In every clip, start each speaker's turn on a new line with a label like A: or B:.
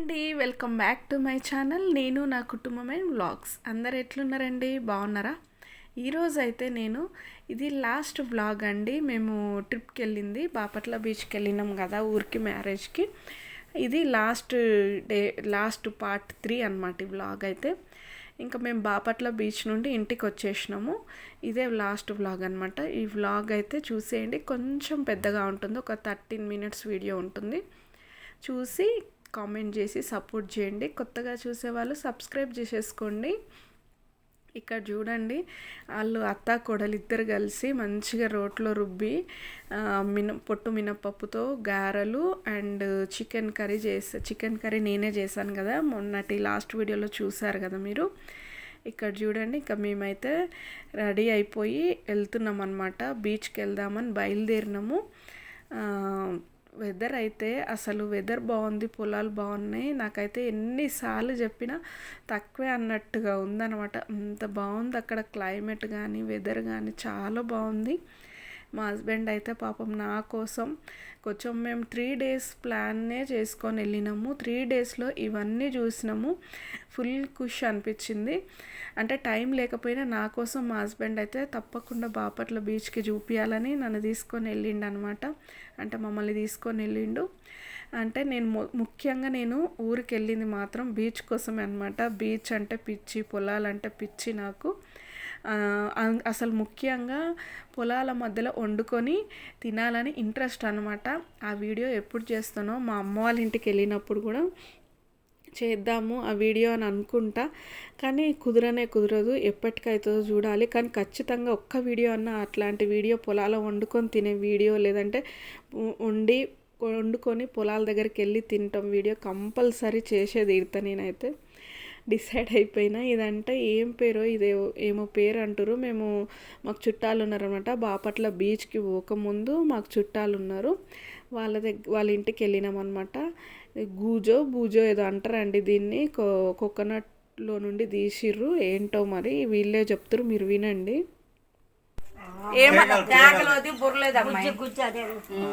A: అండి welcome back to my channel. నేను నా కుటుంబమే వ్లాగ్స్. అందరు ఎట్లున్నారండి? బాగున్నారా? ఈరోజు అయితే నేను ఇది లాస్ట్ వ్లాగ్ అండి. మేము ట్రిప్కి వెళ్ళింది బాపట్ల బీచ్కి వెళ్ళినాం కదా ఊరికి మ్యారేజ్కి. ఇది last day last part three అనమాట ఈ వ్లాగ్ అయితే. ఇంకా మేము బాపట్ల బీచ్ నుండి ఇంటికి వచ్చేసినాము ఇదే లాస్ట్ వ్లాగ్ అనమాట ఈ వ్లాగ్ అయితే చూసేయండి. కొంచెం పెద్దగా ఉంటుంది. ఒక థర్టీన్ మినిట్స్ వీడియో ఉంటుంది. చూసి కామెంట్ చేసి సపోర్ట్ చేయండి. కొత్తగా చూసే వాళ్ళు సబ్స్క్రైబ్ చేసేసుకోండి. ఇక్కడ చూడండి వాళ్ళు అత్త కోడలు ఇద్దరు కలిసి మంచిగా రోట్లో రుబ్బి మిన పొట్టు మినపప్పుతో గారెలు అండ్ చికెన్ కర్రీ చేసా చికెన్ కర్రీ నేనే చేశాను కదా. మొన్నటి లాస్ట్ వీడియోలో చూసారు కదా మీరు. ఇక్కడ చూడండి ఇంకా మేమైతే రెడీ అయిపోయి వెళ్తున్నాం అనమాట బీచ్కి వెళ్దామని బయలుదేరినాము. వెదర్ అయితే అసలు వెదర్ బాగుంది పొలాలు బాగున్నాయి. నాకైతే ఎన్నిసార్లు చెప్పినా తక్కువే అన్నట్టుగా ఉందన్నమాట. అంత బాగుంది అక్కడ క్లైమేట్ కానీ వెదర్ కానీ చాలా బాగుంది. మా హస్బెండ్ అయితే పాపం నా కోసం కొంచెం మేము త్రీ డేస్ ప్లాన్నే చేసుకొని వెళ్ళినాము. త్రీ డేస్లో ఇవన్నీ చూసినాము. ఫుల్ ఖుష్ అనిపించింది. అంటే టైం లేకపోయినా నా కోసం మా హస్బెండ్ అయితే తప్పకుండా బాపట్ల బీచ్కి చూపించాలని నన్ను తీసుకొని వెళ్ళిండు అనమాట అంటే మమ్మల్ని తీసుకొని వెళ్ళిండు. అంటే నేను ముఖ్యంగా నేను ఊరికి వెళ్ళింది మాత్రం బీచ్ కోసమే అనమాట బీచ్ అంటే పిచ్చి పొలాలంటే పిచ్చి నాకు. అసలు ముఖ్యంగా పొలాల మధ్యలో వండుకొని తినాలని ఇంట్రెస్ట్ అనమాట ఆ వీడియో ఎప్పుడు చేస్తానో మా అమ్మ వాళ్ళ ఇంటికి వెళ్ళినప్పుడు కూడా చేద్దాము ఆ వీడియో అని అనుకుంటా. కానీ కుదరనే కుదరదు ఎప్పటికైతుందో చూడాలి. కానీ ఖచ్చితంగా ఒక్క వీడియో అన్న అట్లాంటి వీడియో పొలాల వండుకొని తినే వీడియో లేదంటే వండి వండుకొని పొలాల దగ్గరికి వెళ్ళి తింటాం. వీడియో కంపల్సరీ చేసేది తీరుతా నేనైతే. డిసైడ్ అయిపోయినా ఇదంటే ఏం పేరో ఇదే ఏమో పేరు అంటారు మేము మాకు చుట్టాలు ఉన్నారనమాట బాపట్ల బీచ్కి పోకముందు మాకు చుట్టాలు ఉన్నారు. వాళ్ళ దగ్గర వాళ్ళ ఇంటికి వెళ్ళినాం అనమాట గూజో బూజో ఏదో అంటారండి దీన్ని. కో కోకోనట్లో నుండి తీసిర్రు. ఏంటో మరి వీళ్ళే చెప్తారు మీరు వినండి.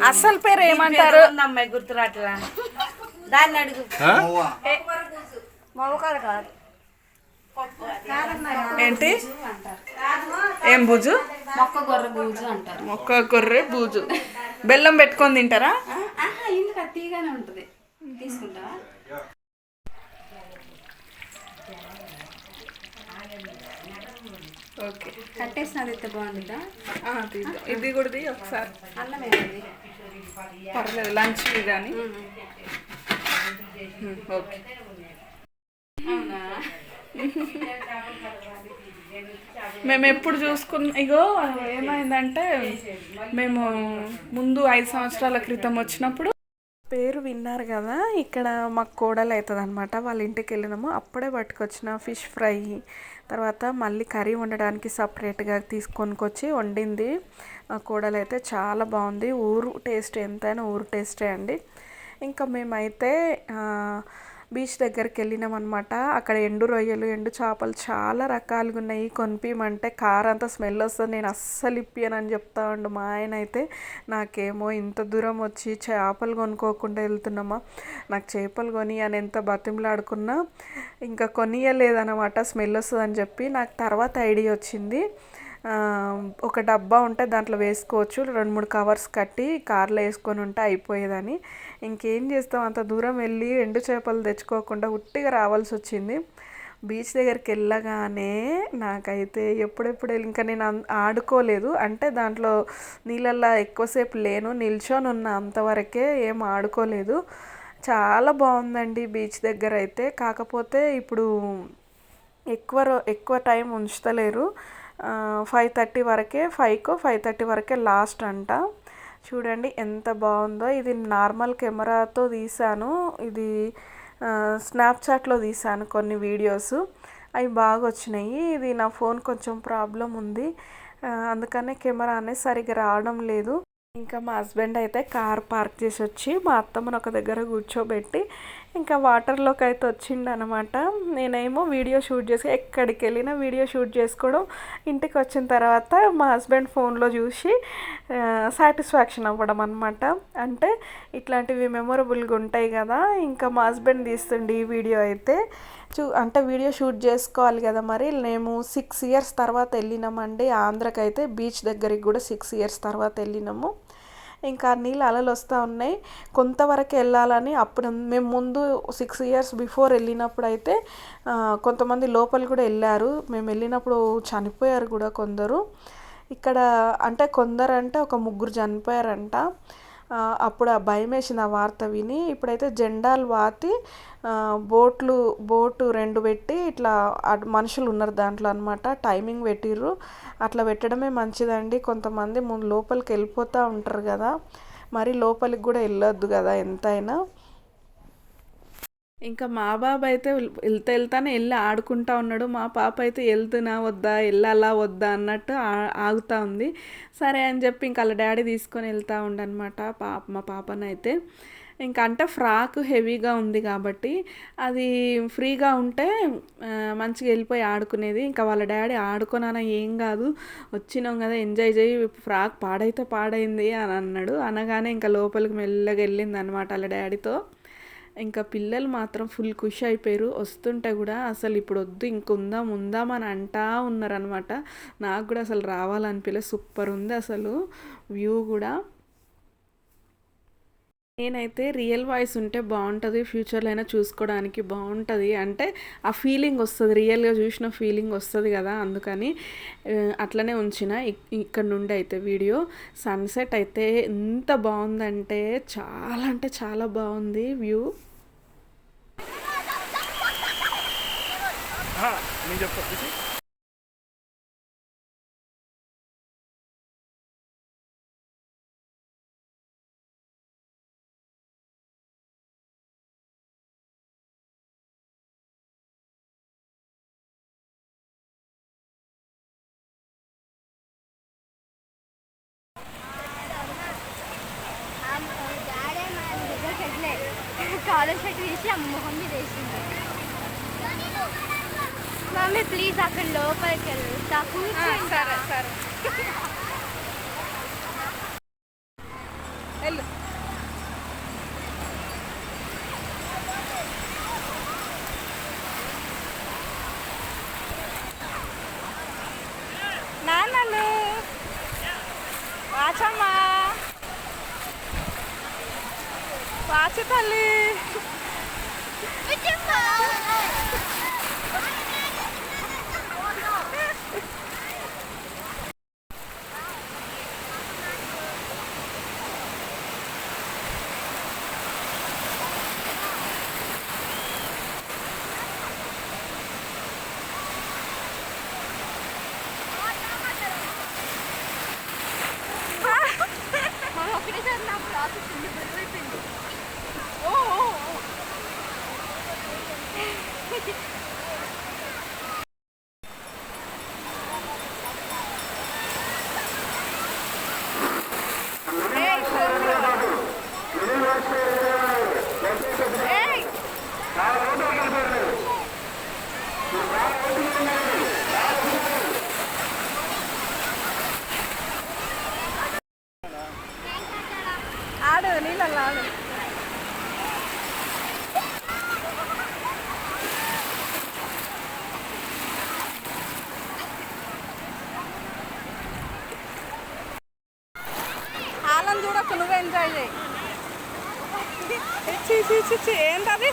A: అసలు పేరు ఏమంటారు
B: గుర్తురాట్లా దాన్ని అడుగు. కాదు.
A: ఏంటి? ఏం బూజు?
C: మొక్క గొర్రె బూజు అంటారు.
A: మొక్క కొర్రె బూజు. బెల్లం పెట్టుకొని తింటారా?
C: ఆహా ఇందుకు అది తీగానే ఉంటుంది. తీసుకుంటావా?
A: ఓకే.
C: కట్టేసిన అది అయితే
A: తీద్దాం. ఇది కూడా తీ ఒకసారి. పర్లేదు లంచ్కి కానీ ఓకే. మేము ఎప్పుడు చూసుకున్న ఇగో ఏమైందంటే మేము ముందు ఐదు సంవత్సరాల క్రితం వచ్చినప్పుడు పేరు విన్నారు కదా ఇక్కడ మాకు కోడలు అవుతుంది అనమాట వాళ్ళ ఇంటికి వెళ్ళినాము అప్పుడే పట్టుకొచ్చిన ఫిష్ ఫ్రై. తర్వాత మళ్ళీ కర్రీ వండడానికి సపరేట్గా తీసుకొనికొచ్చి వండింది. మా కోడలు అయితే చాలా బాగుంది. ఊరు టేస్ట్ ఎంతైనా ఊరు టేస్టే అండి. ఇంకా మేమైతే బీచ్ దగ్గరికి వెళ్ళినాం అనమాట అక్కడ ఎండు రొయ్యలు ఎండు చేపలు చాలా రకాలుగా ఉన్నాయి. కొనిపిమంటే కారంతా స్మెల్ వస్తుంది. నేను అస్సలు ఇప్పియనని చెప్తా ఉండు మా ఆయన అయితే. నాకేమో ఇంత దూరం వచ్చి చేపలు కొనుక్కోకుండా వెళ్తున్నామా? నాకు చేపలు కొని అని ఎంత బతిమలాడుకున్నా ఇంకా కొనియలేదన్నమాట స్మెల్ వస్తుందని చెప్పి నాకు తర్వాత ఐడియా వచ్చింది. ఒక డబ్బా ఉంటే దాంట్లో వేసుకోవచ్చు. రెండు మూడు కవర్స్ కట్టి కార్లో వేసుకొని ఉంటే అయిపోయేదని. ఇంకేం చేస్తాం? అంత దూరం వెళ్ళి ఎండు చేపలు తెచ్చుకోకుండా ఉట్టిగా రావాల్సి వచ్చింది. బీచ్ దగ్గరికి వెళ్ళగానే నాకైతే ఎప్పుడెప్పుడు ఇంకా నేను ఆడుకోలేదు. అంటే దాంట్లో నీళ్ళల్లో ఎక్కువసేపు లేను నిల్చొని ఉన్న అంతవరకే ఏం ఆడుకోలేదు. చాలా బాగుందండి బీచ్ దగ్గర అయితే. కాకపోతే ఇప్పుడు ఎక్కువ రో ఎక్కువ టైం ఉంచుతలేరు ఫైవ్ థర్టీ వరకే ఫైవ్కో ఫైవ్ థర్టీ వరకే లాస్ట్ అంట. చూడండి ఎంత బాగుందో. ఇది నార్మల్ కెమెరాతో తీసాను ఇది స్నాప్చాట్లో తీసాను కొన్ని వీడియోస్. అవి బాగా వచ్చినాయి. ఇది నా ఫోన్ కొంచెం ప్రాబ్లం ఉంది. అందుకనే కెమెరా అనేది సరిగ్గా రావడం లేదు. ఇంకా మా హస్బెండ్ అయితే కార్ పార్క్ చేసి వచ్చి మా అత్తమ్మను ఒక దగ్గర కూర్చోబెట్టి ఇంకా వాటర్లోకి అయితే వచ్చిండు అనమాట నేనేమో వీడియో షూట్ చేసి ఎక్కడికి వెళ్ళినా వీడియో షూట్ చేసుకోవడం ఇంటికి వచ్చిన తర్వాత మా హస్బెండ్ ఫోన్లో చూసి సాటిస్ఫాక్షన్ అవ్వడం అనమాట అంటే ఇట్లాంటివి మెమొరబుల్గా ఉంటాయి కదా ఇంకా మా హస్బెండ్ తీస్తుండే ఈ వీడియో అయితే. చూ అంటే వీడియో షూట్ చేసుకోవాలి కదా మరి. మేము సిక్స్ ఇయర్స్ తర్వాత వెళ్ళినామండి. ఆంధ్రకైతే బీచ్ దగ్గరికి కూడా సిక్స్ ఇయర్స్ తర్వాత వెళ్ళినాము. ఇంకా నీళ్ళు అలలు వస్తూ ఉన్నాయి. కొంతవరకు వెళ్ళాలని అప్పుడు మేము ముందు సిక్స్ ఇయర్స్ బిఫోర్ వెళ్ళినప్పుడు అయితే కొంతమంది లోపలి కూడా వెళ్ళారు. మేము వెళ్ళినప్పుడు చనిపోయారు కూడా కొందరు. ఇక్కడ అంటే కొందరు అంటే ఒక ముగ్గురు చనిపోయారంట. అప్పుడు ఆ భయం వేసింది ఆ వార్త విని ఇప్పుడైతే జెండాలు వాతి బోట్లు బోటు రెండు పెట్టి ఇట్లా మనుషులు ఉన్నారు దాంట్లో అనమాట టైమింగ్ పెట్టిర్రు. అట్లా పెట్టడమే మంచిదండి. కొంతమంది ముందు లోపలికి వెళ్ళిపోతూ ఉంటారు కదా. మరి లోపలికి కూడా వెళ్ళొద్దు కదా ఎంతైనా. ఇంకా మా బాబు అయితే వెళ్తా వెళ్తానే వెళ్ళి ఆడుకుంటా ఉన్నాడు. మా పాప అయితే వెళ్తున్నా వద్దా వెళ్ళాలా వద్దా అన్నట్టు ఆగుతా ఉంది. సరే అని చెప్పి ఇంకా వాళ్ళ డాడీ తీసుకొని వెళ్తా ఉండనమాట పాప మా పాపనైతే. ఇంకా అంటే ఫ్రాక్ హెవీగా ఉంది కాబట్టి అది ఫ్రీగా ఉంటే మంచిగా వెళ్ళిపోయి ఆడుకునేది. ఇంకా వాళ్ళ డాడీ ఆడుకున్నానా ఏం కాదు. వచ్చినాం కదా ఎంజాయ్ చేయి ఫ్రాక్ పాడైతే పాడైంది అని అన్నాడు. అనగానే ఇంకా లోపలికి మెల్లగా వెళ్ళింది అనమాట వాళ్ళ డాడీతో. ఇంకా పిల్లలు మాత్రం ఫుల్ ఖుషి అయిపోయారు. వస్తుంటే కూడా అసలు ఇప్పుడు వద్దు ఇంకుందాం ఉందాం అని అంటా ఉన్నారనమాట నాకు కూడా అసలు రావాలనిపించలే సూపర్ ఉంది అసలు వ్యూ కూడా. నేనైతే రియల్ వాయిస్ ఉంటే బాగుంటుంది ఫ్యూచర్లో అయినా చూసుకోవడానికి బాగుంటుంది. అంటే ఆ ఫీలింగ్ వస్తుంది రియల్గా చూసిన ఫీలింగ్ వస్తుంది కదా అందుకని అట్లనే ఉంచిన ఇక్కడ నుండి అయితే వీడియో. సన్సెట్ అయితే ఎంత బాగుందంటే చాలా అంటే చాలా బాగుంది వ్యూ.
D: నేను చెప్తా చూసి
E: కాలేజ్ షర్ట్ తీసి అమ్మ మొహం మీద వేసింది మమ్మీ ప్లీజ్ అక్కడ లోపలికి వెళ్తా సరే సరే.
A: నాన్నలు. వాచమ్మా. వాచి తల్లి
E: మనం ఒకటేసారి నా ప్రాసెస్ ఉంది బరువు అయిపోయింది
A: ఆడు నీళ్ళల్లో ఆడు వాళ్ళని చూడక నువ్వు ఎంజాయ్ చేయి. ఏంటది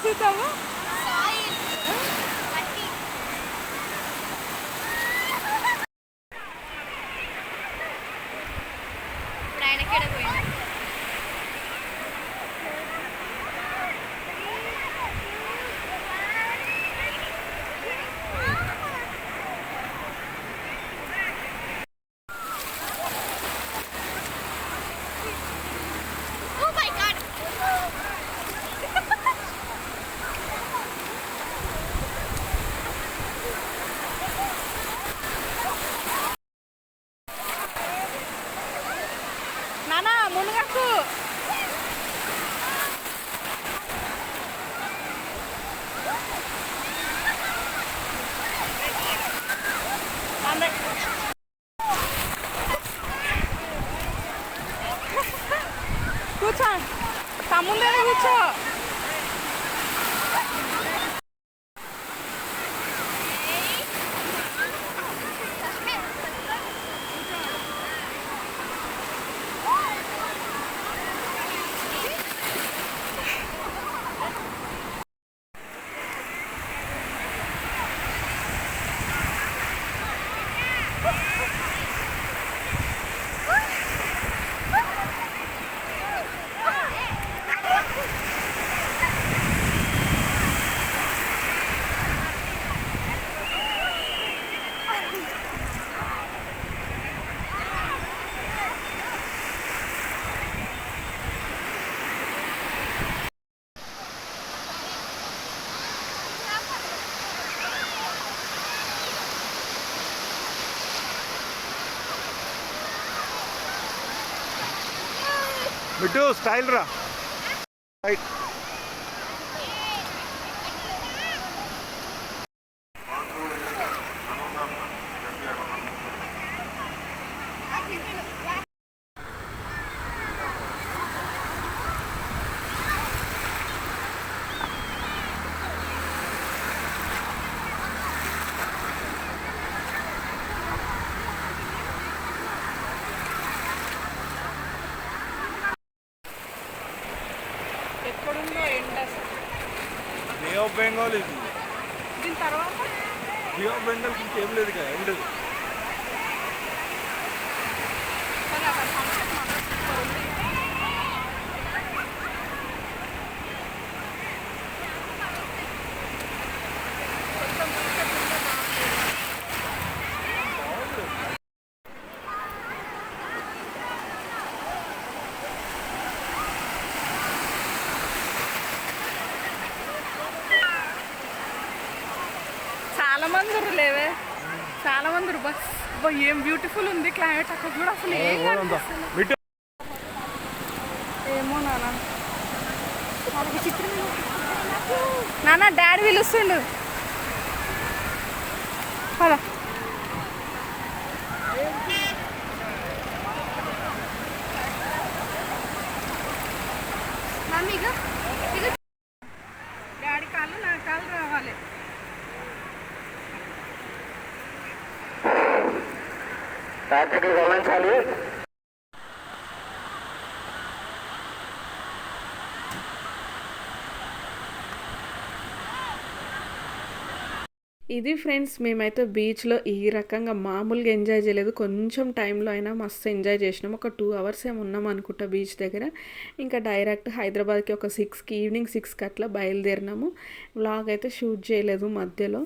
D: మిట్టు స్టైల్ రా రైట్
A: ఎక్కడుందో ఎండ అసలు.
D: బే ఆఫ్ బెంగాల్ ఇది.
A: దీని తర్వాత?
D: బే ఆఫ్ బెంగాల్ ఇంకేం లేదు కదా ఎండ్
A: సరే అక్కడ sunset మాత్రం super ఉంది. కొంచెం sunset ఉంటే బాగుంటుంది. చాలా మంది లేవే. చాలా మంది బస్ ఏం బ్యూటిఫుల్ ఉంది క్లైమేట్ అక్కడ కూడా అసలు ఏం ఏమో నాన్న. నాన్న డాడీ పిలుస్తుండు. పద డాడీ కాళ్ళు నా కాళ్ళు రావాలి ఇది ఫ్రెండ్స్ మేమైతే బీచ్లో ఈ రకంగా మామూలుగా ఎంజాయ్ చేయలేదు. కొంచెం టైంలో అయినా మస్తు ఎంజాయ్ చేసినాం. ఒక టూ అవర్స్ ఏమి ఉన్నాం అనుకుంటా బీచ్ దగ్గర. ఇంకా డైరెక్ట్ హైదరాబాద్కి ఒక సిక్స్కి ఈవినింగ్ సిక్స్కి అట్లా బయలుదేరినాము. వ్లాగ్ అయితే షూట్ చేయలేదు మధ్యలో.